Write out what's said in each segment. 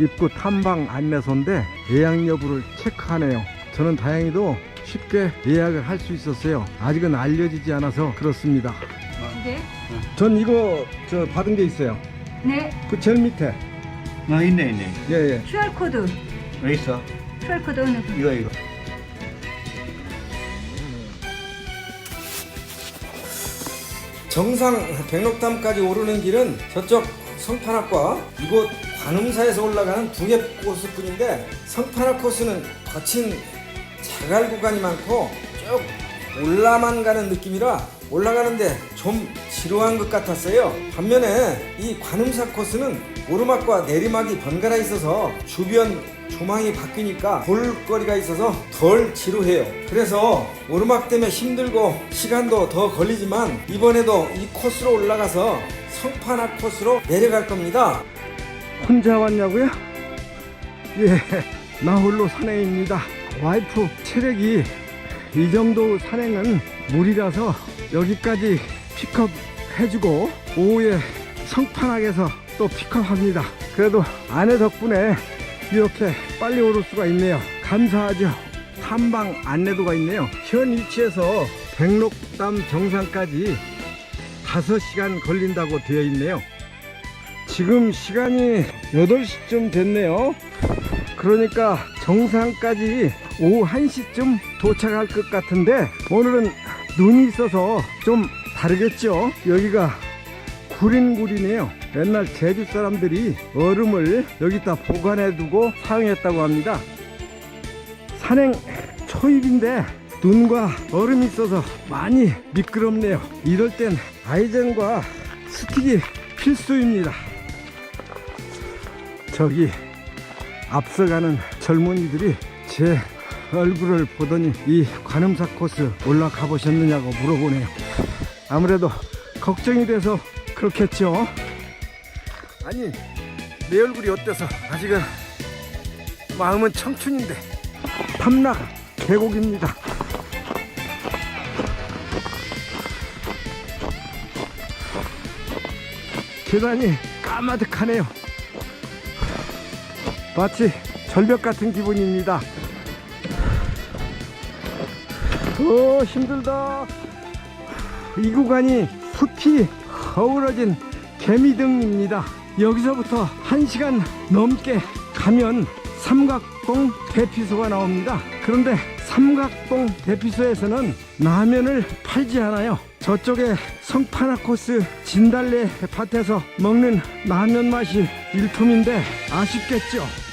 입구 탐방 안내소인데 예약 여부를 체크하네요. 저는 다행히도 쉽게 예약을 할 수 있었어요. 아직은 알려지지 않아서 그렇습니다. 네. 전 이거 저 받은 게 있어요. 네. 그 제일 밑에. 아 있네 있네 예, 예. QR 코드. 왜 있어? QR 코드 어느 분? 이거 이거 정상 백록담까지 오르는 길은 저쪽 성판악과 이곳 관음사에서 올라가는 두 개 코스뿐인데 성판악 코스는 거친 자갈 구간이 많고 쭉 올라만 가는 느낌이라 올라가는데 좀 지루한 것 같았어요. 반면에 이 관음사 코스는 오르막과 내리막이 번갈아 있어서 주변 조망이 바뀌니까 볼거리가 있어서 덜 지루해요. 그래서 오르막 때문에 힘들고 시간도 더 걸리지만 이번에도 이 코스로 올라가서 성판악 코스로 내려갈 겁니다. 혼자 왔냐고요? 예, 나 홀로 산행입니다. 와이프 체력이 이 정도 산행은 무리라서 여기까지 픽업 해주고 오후에 성판악에서 또 픽업합니다. 그래도 아내 덕분에 이렇게 빨리 오를 수가 있네요. 감사하죠. 탐방 안내도가 있네요. 현 위치에서 백록담 정상까지 5시간 걸린다고 되어 있네요. 지금 시간이 8시쯤 됐네요. 그러니까 정상까지 오후 1시쯤 도착할 것 같은데 오늘은 눈이 있어서 좀 다르겠죠. 여기가 구린굴이네요. 옛날 제주 사람들이 얼음을 여기다 보관해 두고 사용했다고 합니다. 산행 초입인데 눈과 얼음이 있어서 많이 미끄럽네요. 이럴 땐 아이젠과 스틱이 필수입니다. 저기 앞서가는 젊은이들이 제 얼굴을 보더니 이 관음사 코스 올라가 보셨느냐고 물어보네요. 아무래도 걱정이 돼서 그렇겠죠. 아니 내 얼굴이 어때서 아직은 마음은 청춘인데 탐락 계곡입니다. 계단이 까마득하네요. 마치 절벽 같은 기분입니다. 오 힘들다. 이 구간이 숲이 어우러진 개미등입니다. 여기서부터 1시간 넘게 가면 삼각동 대피소가 나옵니다. 그런데 삼각동 대피소에서는 라면을 팔지 않아요. 저쪽에 성파나 코스 진달래 밭에서 먹는 라면 맛이 일품인데 아쉽겠죠.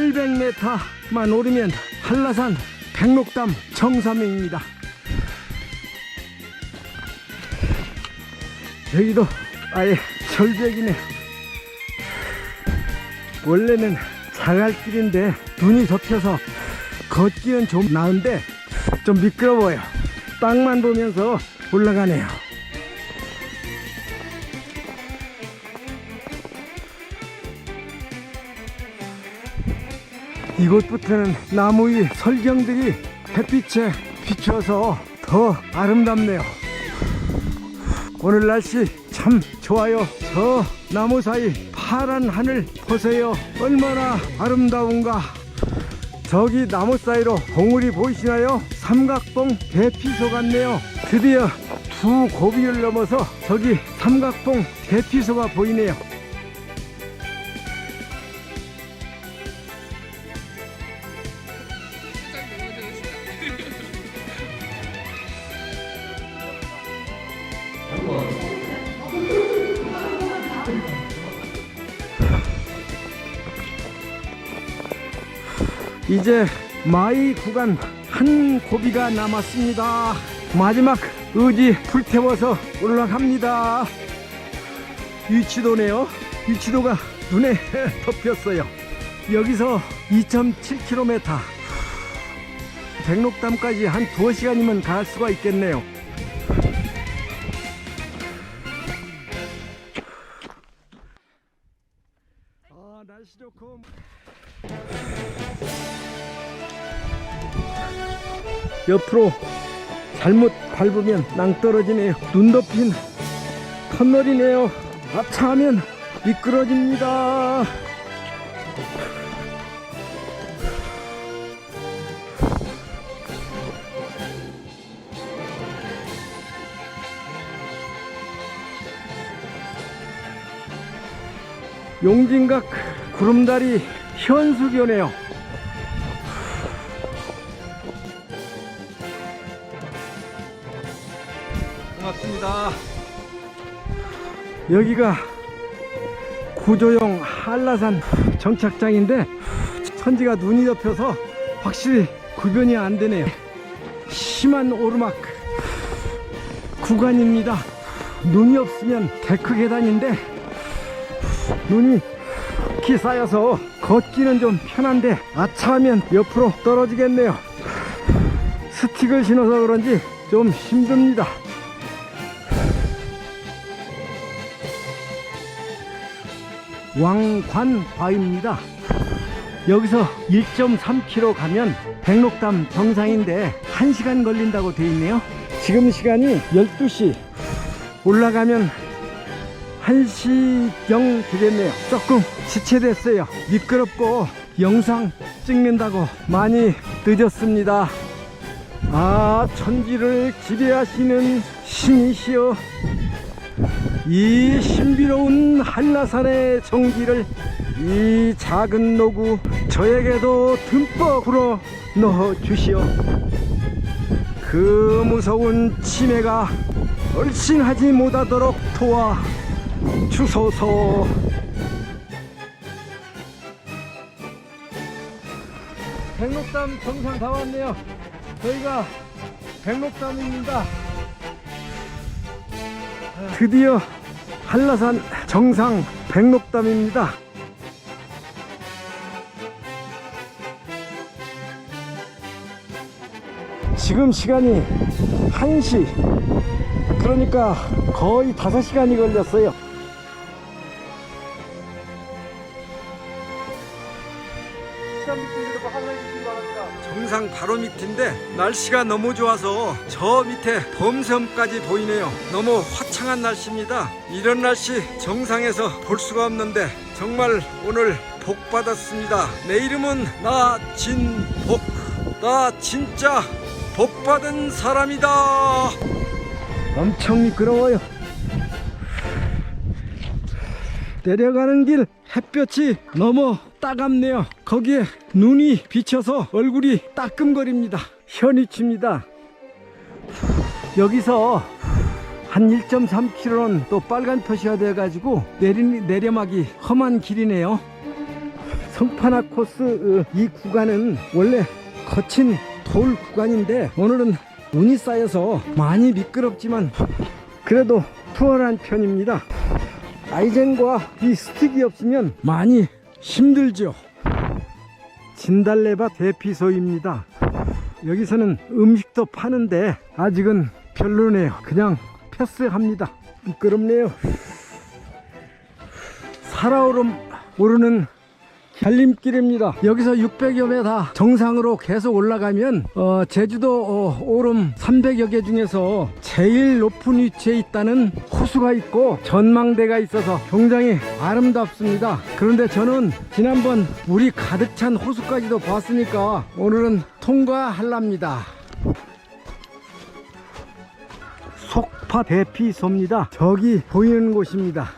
800m만 오르면 한라산 백록담 정상입니다. 여기도 아예 절벽이네. 원래는 자갈길인데 눈이 덮여서 걷기는 좀 나은데 좀 미끄러워요. 땅만 보면서 올라가네요. 이곳부터는 나무 위 설경들이 햇빛에 비춰서 더 아름답네요. 오늘 날씨 참 좋아요. 저 나무 사이 파란 하늘 보세요. 얼마나 아름다운가. 저기 나무 사이로 봉우리 보이시나요? 삼각봉 대피소 같네요. 드디어 두 고비를 넘어서 저기 삼각봉 대피소가 보이네요. 이제 마이 구간 한 고비가 남았습니다. 마지막 의지 불태워서 올라갑니다. 위치도네요. 위치도가 눈에 덮였어요. 여기서 2.7km. 백록담까지 한 두어 시간이면 갈 수가 있겠네요. 아, 날씨 좋고. 옆으로 잘못 밟으면 낭떠러지네요. 눈 덮인 터널이네요. 아차하면 미끄러집니다. 용진각 구름다리 현수교네요. 반갑습니다. 여기가 구조용 한라산 정착장인데 천지가 눈이 덮여서 확실히 구변이 안 되네요. 심한 오르막 구간입니다. 눈이 없으면 데크 계단인데 눈이 키 쌓여서 걷기는 좀 편한데 아차하면 옆으로 떨어지겠네요. 스틱을 신어서 그런지 좀 힘듭니다. 왕관바위입니다. 여기서 1.3km 가면 백록담 정상인데 1시간 걸린다고 되어 있네요. 지금 시간이 12시. 올라가면 1시경 되겠네요. 조금 지체됐어요. 미끄럽고 영상 찍는다고 많이 늦었습니다. 아, 천지를 지배하시는 신이시여. 이 신비로운 한라산의 정기를 이 작은 노구 저에게도 듬뿍 불어 넣어 주시오. 그 무서운 치매가 얼씬하지 못하도록 도와 주소서. 백록담 정상 다 왔네요. 저희가 백록담입니다. 드디어 한라산 정상 백록담입니다. 지금 시간이 1시. 그러니까 거의 5시간이 걸렸어요. 바로 밑인데 날씨가 너무 좋아서 저 밑에 범섬까지 보이네요. 너무 화창한 날씨입니다. 이런 날씨 정상에서 볼 수가 없는데 정말 오늘 복 받았습니다. 내 이름은 나진복. 나 진짜 복 받은 사람이다. 엄청 미끄러워요. 내려가는 길 햇볕이 너무 따갑네요. 거기에 눈이 비쳐서 얼굴이 따끔거립니다. 현이칩니다. 여기서 한 1.3km는 또 빨간 표시가 돼가지고 내리, 내려막이 험한 길이네요. 성판악 코스 어, 이 구간은 원래 거친 돌 구간인데 오늘은 눈이 쌓여서 많이 미끄럽지만 그래도 투어한 편입니다. 아이젠과 이 스틱이 없으면 많이 힘들죠. 진달래밭 대피소입니다. 여기서는 음식도 파는데 아직은 별로네요. 그냥 패스합니다. 미끄럽네요. 살아오름 오르는 갈림길입니다. 여기서 600여 메다 정상으로 계속 올라가면 어, 제주도 어, 오름 300여 개 중에서 제일 높은 위치에 있다는 호수가 있고 전망대가 있어서 굉장히 아름답습니다. 그런데 저는 지난번 물이 가득 찬 호수까지도 봤으니까 오늘은 통과할랍니다. 속파 대피소입니다. 저기 보이는 곳입니다.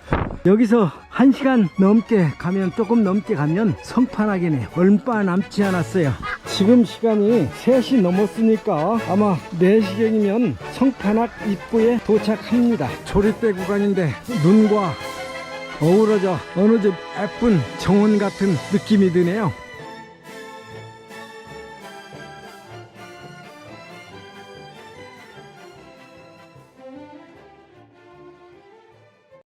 여기서 1시간 넘게 가면 조금 넘게 가면 성판하게네요. 얼마 남지 않았어요. 지금 시간이 3시 넘었으니까 아마 4시경이면 성판악 입구에 도착합니다. 조립대 구간인데 눈과 어우러져 어느 집 예쁜 정원 같은 느낌이 드네요.